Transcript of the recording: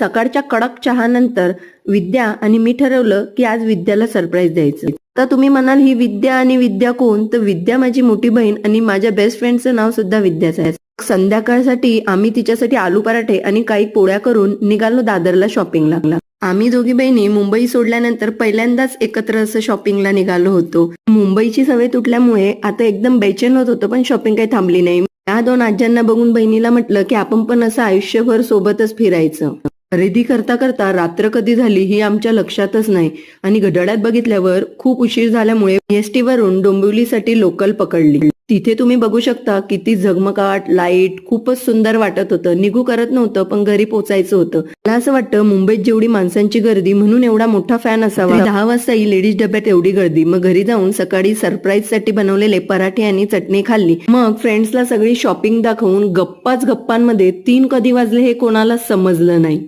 सकाळच्या कडक चहानंतर विद्या आणि मी ठरवलं की आज विद्याला सरप्राईज द्यायचं. तर तुम्ही म्हणाल ही विद्या आणि विद्या कोण? तर विद्या माझी मोठी बहीण आणि माझ्या बेस्ट फ्रेंडचं नाव सुद्धा विद्याच आहे. संध्याकाळसाठी आम्ही तिच्यासाठी आलू पराठे आणि काही पोळ्या करून निघालो दादरला शॉपिंगला आम्ही दोघी बहिणी मुंबई सोडल्यानंतर पहिल्यांदाच एकत्र असं शॉपिंगला निघालो होतो. मुंबईची सवय तुटल्यामुळे आता एकदम बेचैन होत होतं पण शॉपिंग काही थांबली नाही. या दोन आज्यांना बघून बहिणीला म्हटलं की आपण पण असं आयुष्यभर सोबतच फिरायचं. खरेदी करता करता रात्र कधी झाली ही आमच्या लक्षातच नाही. आणि घड्याळात बघितल्यावर खूप उशीर झाल्यामुळे एसटी वरून डोंबिवलीसाठी लोकल पकडली. तिथे तुम्ही बघू शकता किती झगमगाट लाइट खूपच सुंदर वाटत होतं. निघू करत नव्हतं पण घरी पोचायचं होतं. मला असं वाटतं मुंबईत जेवढी माणसांची गर्दी म्हणून एवढा मोठा फॅन असावा. दहा वाजता ही लेडीज डब्यात एवढी गर्दी. मग घरी जाऊन सकाळी सरप्राईजसाठी बनवलेले पराठे आणि चटणी खाल्ली. मग फ्रेंड्सला सगळी शॉपिंग दाखवून गप्पाच गप्पांमध्ये तीन कधी वाजले हे कोणाला समजलं नाही.